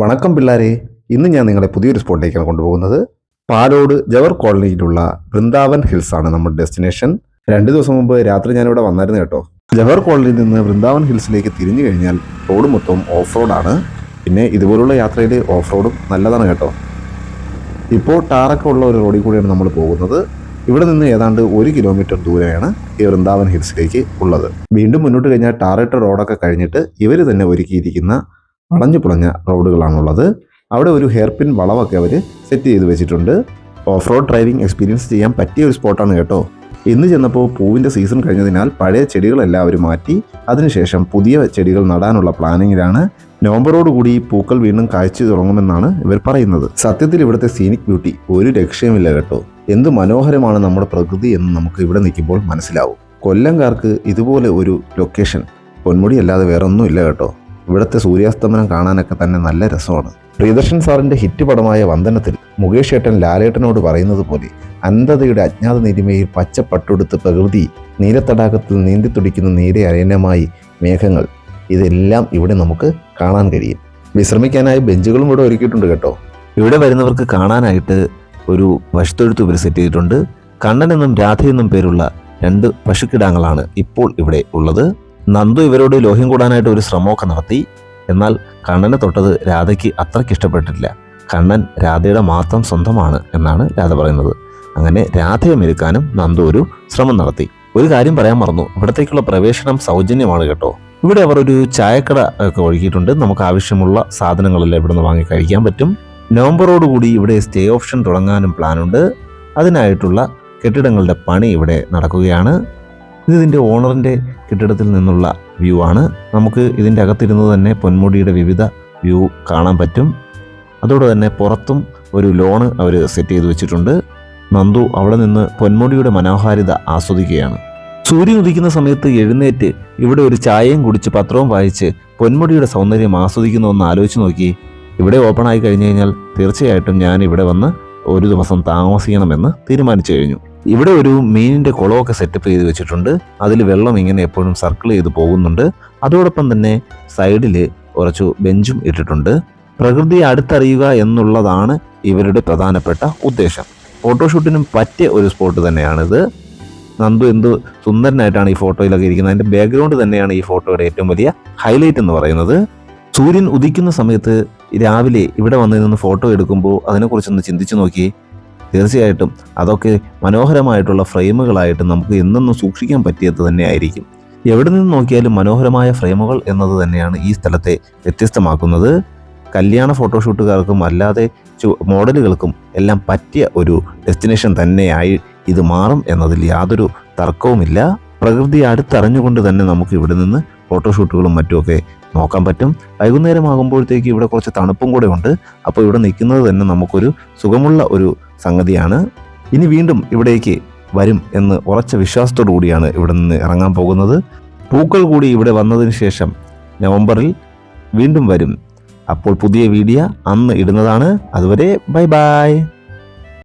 വണക്കം പിള്ളാരെ ഇന്ന് ഞാൻ നിങ്ങളെ പുതിയൊരു സ്പോട്ടിലേക്കാണ് കൊണ്ടുപോകുന്നത്. പാലോട് ജവർ കോളനിയിലുള്ള വൃന്ദാവൻ ഹിൽസ് ആണ് നമ്മുടെ ഡെസ്റ്റിനേഷൻ. രണ്ട് ദിവസം മുമ്പ് രാത്രി ഞാനിവിടെ വന്നായിരുന്നു കേട്ടോ. ജവർ കോളനിയിൽ നിന്ന് വൃന്ദാവൻ ഹിൽസിലേക്ക് തിരിഞ്ഞു കഴിഞ്ഞാൽ റോഡ് മൊത്തം ഓഫ് റോഡാണ് പിന്നെ ഇതുപോലുള്ള യാത്രയിൽ ഓഫ് റോഡും നല്ലതാണ് കേട്ടോ. ഇപ്പോൾ ടാറൊക്കെ ഉള്ള ഒരു റോഡിൽ കൂടിയാണ് നമ്മൾ പോകുന്നത്. ഇവിടെ നിന്ന് ഏതാണ്ട് ഒരു കിലോമീറ്റർ ദൂരെയാണ് ഈ വൃന്ദാവൻ ഹിൽസിലേക്ക് ഉള്ളത്. വീണ്ടും മുന്നോട്ട് കഴിഞ്ഞാൽ ടാറിട്ട റോഡൊക്കെ കഴിഞ്ഞിട്ട് ഇവർ തന്നെ ഒരുക്കിയിരിക്കുന്ന വളഞ്ഞു പുളഞ്ഞ റോഡുകളാണുള്ളത്. അവിടെ ഒരു ഹെയർ പിൻ വളവൊക്കെ അവർ സെറ്റ് ചെയ്ത് വെച്ചിട്ടുണ്ട്. ഓഫ് റോഡ് ഡ്രൈവിംഗ് എക്സ്പീരിയൻസ് ചെയ്യാൻ പറ്റിയ ഒരു സ്പോട്ടാണ് കേട്ടോ. ഇന്ന് ചെന്നപ്പോൾ പൂവിന്റെ സീസൺ കഴിഞ്ഞതിനാൽ പഴയ ചെടികളെല്ലാം അവർ മാറ്റി അതിനുശേഷം പുതിയ ചെടികൾ നടാനുള്ള പ്ലാനിങ്ങിലാണ് നവംബറോട് കൂടി പൂക്കൾ വീണ്ടും കാഴ്ച തുടങ്ങുമെന്നാണ് ഇവർ പറയുന്നത്. സത്യത്തിൽ ഇവിടുത്തെ സീനിക് ബ്യൂട്ടി ഒരു രക്ഷയുമില്ല കേട്ടോ. എന്ത് മനോഹരമാണ് നമ്മുടെ പ്രകൃതി എന്ന് നമുക്ക് ഇവിടെ നിൽക്കുമ്പോൾ മനസ്സിലാവും. കൊല്ലംകാർക്ക് ഇതുപോലെ ഒരു ലൊക്കേഷൻ പൊന്മുടി അല്ലാതെ വേറൊന്നും ഇല്ല കേട്ടോ. ഇവിടുത്തെ സൂര്യാസ്തമനം കാണാനൊക്കെ തന്നെ നല്ല രസമാണ്. പ്രിയദർശൻ സാറിന്റെ ഹിറ്റ് പടമായ വന്ദനത്തിൽ മുകേഷ് ഏട്ടൻ ലാലേട്ടനോട് പറയുന്നത് പോലെ അന്ധതയുടെ അജ്ഞാത നിരിമയിൽ പച്ച പട്ടുടുത്ത് പ്രകൃതി നീലത്തടാകത്തിൽ നീന്തി തുടിക്കുന്ന നീല അരയനമായി മേഘങ്ങൾ. ഇതെല്ലാം ഇവിടെ നമുക്ക് കാണാൻ കഴിയും. വിശ്രമിക്കാനായി ബെഞ്ചുകളും ഇവിടെ ഒരുക്കിയിട്ടുണ്ട് കേട്ടോ. ഇവിടെ വരുന്നവർക്ക് കാണാനായിട്ട് ഒരു പശുത്തൊഴുത്ത് ഇവർ സെറ്റ് ചെയ്തിട്ടുണ്ട്. കണ്ണനെന്നും രാധയെന്നും പേരുള്ള രണ്ട് പശുക്കിടാങ്ങളാണ് ഇപ്പോൾ ഇവിടെ ഉള്ളത്. നന്ദു ഇവരോട് ലോഹ്യം കൂടാനായിട്ട് ഒരു ശ്രമമൊക്കെ നടത്തി. എന്നാൽ കണ്ണനെ തൊട്ടത് രാധയ്ക്ക് അത്രയ്ക്ക് ഇഷ്ടപ്പെട്ടിട്ടില്ല. കണ്ണൻ രാധയുടെ മാത്രം സ്വന്തമാണ് എന്നാണ് രാധ പറയുന്നത്. അങ്ങനെ രാധയെ മെരുക്കാനും നന്ദു ഒരു ശ്രമം നടത്തി. ഒരു കാര്യം പറയാൻ മറന്നു. ഇവിടത്തേക്കുള്ള പ്രവേശനം സൗജന്യമാണ് കേട്ടോ. ഇവിടെ അവർ ഒരു ചായക്കട ഒക്കെ ഒഴുകിയിട്ടുണ്ട് നമുക്ക് ആവശ്യമുള്ള സാധനങ്ങളെല്ലാം ഇവിടുന്ന് വാങ്ങി കഴിക്കാൻ പറ്റും. നവംബറോടുകൂടി ഇവിടെ സ്റ്റേ ഓപ്ഷൻ തുടങ്ങാനും പ്ലാനുണ്ട്. അതിനായിട്ടുള്ള കെട്ടിടങ്ങളുടെ പണി ഇവിടെ നടക്കുകയാണ്. ഇത് ഇതിന്റെ ഓണറിന്റെ കെട്ടിടത്തിൽ നിന്നുള്ള വ്യൂ ആണ്. നമുക്ക് ഇതിന്റെ അകത്തിരുന്ന് തന്നെ പൊന്മുടിയുടെ വിവിധ വ്യൂ കാണാൻ പറ്റും. അതോടെ തന്നെ പുറത്തും ഒരു ലോണ് അവർ സെറ്റ് ചെയ്ത് വെച്ചിട്ടുണ്ട്. നന്ദു അവിടെ നിന്ന് പൊന്മുടിയുടെ മനോഹാരിത ആസ്വദിക്കുകയാണ്. സൂര്യൻ ഉദിക്കുന്ന സമയത്ത് എഴുന്നേറ്റ് ഇവിടെ ഒരു ചായയും കുടിച്ച് പത്രവും വായിച്ച് പൊന്മുടിയുടെ സൗന്ദര്യം ആസ്വദിക്കുന്നു എന്ന് ആലോചിച്ച് നോക്കി. ഇവിടെ ഓപ്പൺ ആയി കഴിഞ്ഞു കഴിഞ്ഞാൽ തീർച്ചയായിട്ടും ഞാൻ ഇവിടെ വന്ന് ഒരു ദിവസം താമസിക്കണമെന്ന് തീരുമാനിച്ചു കഴിഞ്ഞു. ഇവിടെ ഒരു മീനിന്റെ കുളമൊക്കെ സെറ്റപ്പ് ചെയ്ത് വെച്ചിട്ടുണ്ട്. അതിൽ വെള്ളം ഇങ്ങനെ എപ്പോഴും സർക്കിൾ ചെയ്ത് പോകുന്നുണ്ട്. അതോടൊപ്പം തന്നെ സൈഡിൽ കുറച്ചു ബെഞ്ചും ഇട്ടിട്ടുണ്ട്. പ്രകൃതിയെ അടുത്തറിയുക എന്നുള്ളതാണ് ഇവരുടെ പ്രധാനപ്പെട്ട ഉദ്ദേശം. ഫോട്ടോഷൂട്ടിനും പറ്റിയ ഒരു സ്പോട്ട് തന്നെയാണിത്. നന്ദു എന്ത് സുന്ദരനായിട്ടാണ് ഈ ഫോട്ടോയിലൊക്കെ ഇരിക്കുന്നത്. അതിന്റെ ബാക്ക്ഗ്രൗണ്ട് തന്നെയാണ് ഈ ഫോട്ടോയുടെ ഏറ്റവും വലിയ ഹൈലൈറ്റ് എന്ന് പറയുന്നത്. സൂര്യൻ ഉദിക്കുന്ന സമയത്ത് രാവിലെ ഇവിടെ വന്ന് നിന്ന് ഫോട്ടോ എടുക്കുമ്പോൾ അതിനെക്കുറിച്ചൊന്ന് ചിന്തിച്ചു നോക്കി തീർച്ചയായിട്ടും അതൊക്കെ മനോഹരമായിട്ടുള്ള ഫ്രെയിമുകളായിട്ട് നമുക്ക് എന്നെന്നും സൂക്ഷിക്കാൻ പറ്റിയത് തന്നെ ആയിരിക്കും എവിടെ നിന്ന് നോക്കിയാലും മനോഹരമായ ഫ്രെയിമുകൾ എന്നത് തന്നെയാണ് ഈ സ്ഥലത്തെ വ്യത്യസ്തമാക്കുന്നത്. കല്യാണ ഫോട്ടോഷൂട്ടുകാർക്കും അല്ലാതെ മോഡലുകൾക്കും എല്ലാം പറ്റിയ ഒരു ഡെസ്റ്റിനേഷൻ തന്നെയായി ഇത് മാറും എന്നതിൽ യാതൊരു തർക്കവുമില്ല. പ്രകൃതി അടുത്തറിഞ്ഞുകൊണ്ട് തന്നെ നമുക്ക് ഇവിടെ നിന്ന് ഫോട്ടോഷൂട്ടുകളും മറ്റുമൊക്കെ നോക്കാൻ പറ്റും. വൈകുന്നേരമാകുമ്പോഴത്തേക്ക് ഇവിടെ കുറച്ച് തണുപ്പും കൂടെ ഉണ്ട്. അപ്പോൾ ഇവിടെ നിൽക്കുന്നത് തന്നെ നമുക്കൊരു സുഖമുള്ള ഒരു സംഗതിയാണ്. ഇനി വീണ്ടും ഇവിടേക്ക് വരും എന്ന് ഉറച്ച വിശ്വാസത്തോടു കൂടിയാണ് ഇവിടെ നിന്ന് ഇറങ്ങാൻ പോകുന്നത്. പൂക്കൾ കൂടി ഇവിടെ വന്നതിന് ശേഷം നവംബറിൽ വീണ്ടും വരും. അപ്പോൾ പുതിയ വീഡിയോ അന്ന് ഇടുന്നതാണ്. അതുവരെ ബൈ ബൈ.